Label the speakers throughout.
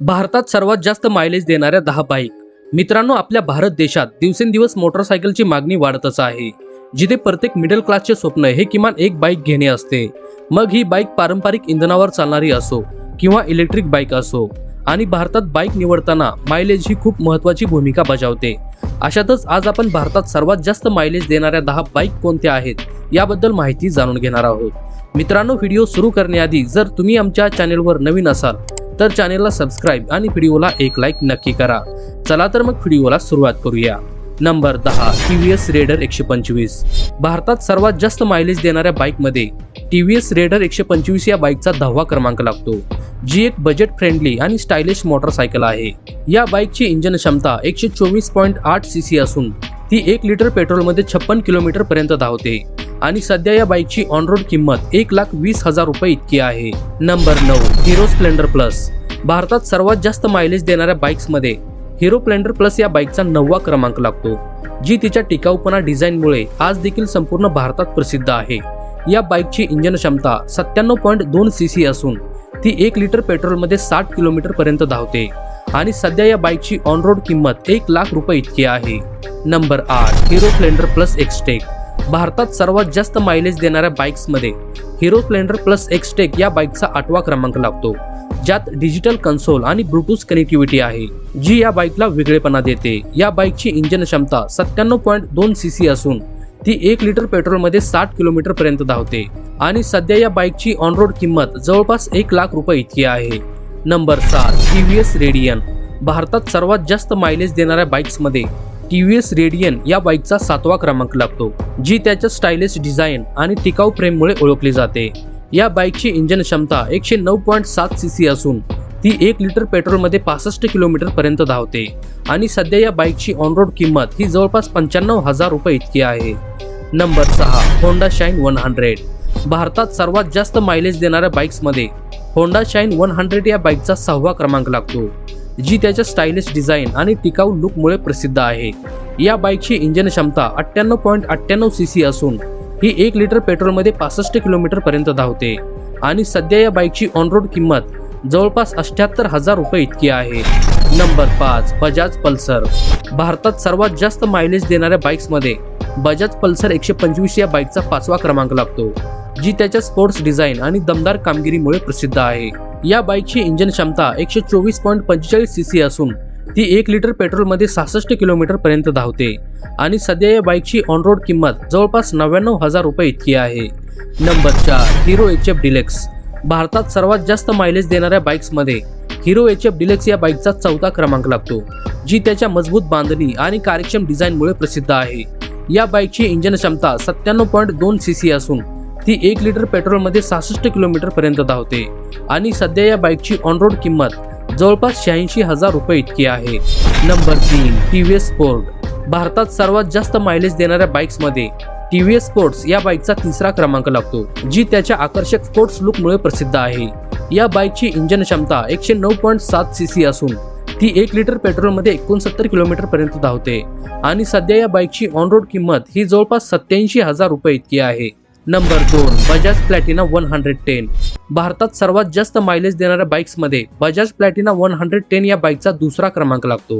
Speaker 1: भारतात सर्वात जास्त मायलेज देणाऱ्या दहा बाईक मित्रांनो आपल्या भारत देशात दिवसेंदिवस मोटरसायकलची मागणी वाढतच आहे. जिथे प्रत्येक मिडल क्लासचे स्वप्न हे किमान एक बाईक घेणे असते. मग ही बाईक पारंपरिक इंधनावर चालणारी असो किंवा इलेक्ट्रिक बाईक असो. आणि भारतात बाईक निवडताना मायलेज ही खूप महत्त्वाची भूमिका बजावते. अशातच आज आपण भारतात सर्वात जास्त मायलेज देणाऱ्या दहा बाईक कोणत्या आहेत याबद्दल माहिती जाणून घेणार आहोत. मित्रांनो व्हिडिओ सुरू करण्याआधी जर तुम्ही आमच्या चॅनेलवर नवीन असाल तर चॅनेलला सबस्क्राईब आणि व्हिडिओला एक लाईक नक्की करा. चला तर मग व्हिडिओला सुरुवात करूया. नंबर दहा टी व्ही एस रेडर एकशे पंचवीस. भारतात सर्वात जास्त मायलेज देणाऱ्या बाईकमध्ये टी व्ही एस रेडर एकशे पंचवीस या बाईकचा दहावा क्रमांक लागतो जी एक बजेट फ्रेंडली आणि स्टायलिश मोटरसायकल आहे. या बाईकची इंजन क्षमता एकशे चोवीस पॉईंट आठ सी सी असून ती एक लिटर पेट्रोलमध्ये छप्पन किलोमीटर पर्यंत धावते. आणि सध्या या बाईकची ऑन रोड किंमत एक लाख वीस हजार रुपये इतकी आहे. नंबर नऊ हिरो स्प्लेंडर प्लस भारतात सर्वात जास्त मायलेज देणाऱ्या बाईक्समध्ये हिरो स्प्लेंडर प्लस या बाईकचा नववा क्रमांक लागतो जी तिच्या टिकाऊपणा डिझाईनमुळे आज देखील संपूर्ण भारतात प्रसिद्ध आहे. या बाईकची इंजन क्षमता सत्त्याण्णव पॉईंट दोन सी सी असून ती एक लिटर पेट्रोलमध्ये साठ किलोमीटर पर्यंत धावते आणि सध्या या बाईकची ऑन रोड किंमत एक लाख रुपये इतकी आहे. नंबर आठ हिरो स्प्लेंडर प्लस एक्सटेक भारतात सर्वात जास्त मायलेज देणाऱ्या बाईक्समध्ये हिरो स्प्लेंडर प्लस एक्सटेक या बाईकचा आठवा क्रमांक लागतो. ज्यात डिजिटल कन्सोल आणि ब्लूटूथ कनेक्टिव्हिटी आहे जी या बाईकला वेगळेपणा देते. या बाईकची इंजन क्षमता सत्त्याण्णव पॉईंट दोन सी सी असून ती एक लिटर पेट्रोलमध्ये साठ किलोमीटर पर्यंत धावते आणि सध्या या बाईकची ऑन रोड किंमत जवळपास एक लाख रुपये इतकी आहे. नंबर सात टी व्ही एस रेडियन भारतात सर्वात जास्त मायलेज देणाऱ्या बाईक्समध्ये टी व्ही एस रेडियन या बाईकचा सातवा क्रमांक लागतो जी त्याच्या स्टायलिश डिझाईन आणि टिकाऊ फ्रेममुळे ओळखली जाते. या बाईकची इंजन क्षमता एकशे नऊ पॉईंट सात सी सी असून ती एक लिटर पेट्रोलमध्ये पासष्ट किलोमीटर पर्यंत धावते आणि सध्या या बाईकची ऑन रोड किंमत ही जवळपास पंच्याण्णव हजार रुपये इतकी आहे. नंबर सहा होंडा शाईन वन हंड्रेड. भारतात सर्वात जास्त मायलेज देणाऱ्या बाईक्समध्ये होंडा शाईन वन हंड्रेड या बाईकचा सहावा क्रमांक लागतो. जी त्याच्या स्टायलिश डिझाईन आणि टिकाऊ लुकमुळे प्रसिद्ध आहे. या बाईकची इंजन क्षमता अठ्ठ्याण्णव पॉईंट अठ्ठ्याण्णव सी सी असून ही एक लिटर पेट्रोलमध्ये पासष्ट किलोमीटर पर्यंत धावते. आणि सध्या या बाईकची ऑन रोड किंमत जवळपास अठ्याहत्तर हजार रुपये इतकी आहे. नंबर पाच बजाज पल्सर. भारतात सर्वात जास्त मायलेज देणाऱ्या बाईक्समध्ये बजाज पल्सर एकशे पंचवीस या बाईकचा पाचवा क्रमांक लागतो जी त्याच्या स्पोर्ट्स डिझाईन आणि दमदार कामगिरीमुळे प्रसिद्ध आहे. या बाईकची इंजन क्षमता एकशे चोवीस पॉईंट पंचेचाळीस सी सी असून ती एक लिटर पेट्रोलमध्ये सहासष्ट किलोमीटर पर्यंत धावते. आणि सध्या या बाईकची ऑन रोड किंमत जवळपास नव्याण्णव हजार रुपये इतकी आहे. नंबर चार हिरो एच एफ डिलेक्स. भारतात सर्वात जास्त मायलेज देणाऱ्या बाईक्समध्ये हिरो एच एफ डिलेक्स या बाईकचा चौथा क्रमांक लागतो जी त्याच्या मजबूत बांधणी आणि कार्यक्षम डिझाईनमुळे प्रसिद्ध आहे. या बाईकची इंजन क्षमता सत्त्याण्णव पॉईंट दोन सी सी असून ती एक लिटर पेट्रोलमध्ये सहासष्ट किलोमीटर पर्यंत धावते. आणि सध्या या बाईकची ऑन रोड किंमत जवळपास शहाऐंशी हजार रुपये इतकी आहे. नंबर तीन टी व्ही एस स्पोर्ट भारतात सर्वात जास्त मायलेज देणाऱ्या बाईक्समध्ये टी व्ही एस स्पोर्ट्स या बाईकचा तिसरा क्रमांक लागतो जी त्याच्या आकर्षक स्पोर्ट्स लुकमुळे प्रसिद्ध आहे. या बाईकची इंजन क्षमता एकशे नऊ पॉईंट सात सी सी असून ती एक लिटर पेट्रोलमध्ये एकोणसत्तर किलोमीटर पर्यंत धावते. आणि सध्या या बाईकची ऑन रोड किंमत ही जवळपास सत्याऐंशी हजार रुपये इतकी आहे. नंबर दोन Bajaj Platina one hundred ten. भारतात सर्वात जास्त मायलेज देणाऱ्या बाईक्समध्ये Bajaj Platina one hundred ten या बाईकचा दुसरा क्रमांक लागतो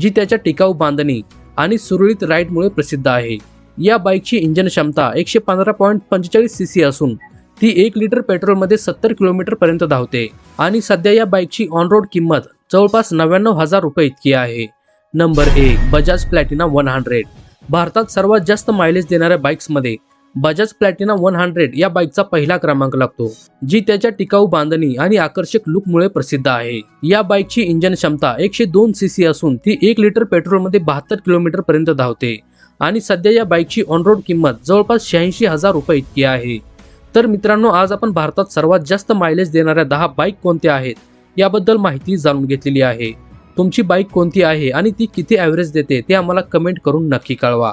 Speaker 1: जी त्याच्या टिकाऊ बांधणी आणि सुरळीत राईडमुळे प्रसिद्ध आहे. या बाईकची इंजन क्षमता एकशे पंधरा पॉईंट पंचेचाळीस सी सी असून ती एक लिटर पेट्रोलमध्ये सत्तर किलोमीटर पर्यंत धावते आणि सध्या या बाईकची ऑन रोड किंमत जवळपास नव्याण्णव हजार रुपये इतकी आहे. नंबर एक बजाज प्लॅटिना वन हंड्रेड. भारतात सर्वात जास्त मायलेज देणाऱ्या बाईक्समध्ये बजाज प्लॅटिना वन हंड्रेड या बाईकचा पहिला क्रमांक लागतो जी त्याच्या टिकाऊ बांधणी आणि आकर्षक लुकमुळे प्रसिद्ध आहे. या बाईकची इंजन क्षमता एकशे दोन सी सी असून ती एक लिटर पेट्रोलमध्ये बहात्तर किलोमीटर पर्यंत धावते आणि सध्या या बाईकची ऑन रोड किंमत जवळपास शहाऐंशी हजार रुपये इतकी आहे. तर मित्रांनो आज आपण भारतात सर्वात जास्त मायलेज देणाऱ्या दहा बाईक कोणत्या आहेत याबद्दल माहिती जाणून घेतलेली आहे. तुमची बाईक कोणती आहे आणि ती किती ॲव्हरेज देते ते आम्हाला कमेंट करून नक्की कळवा.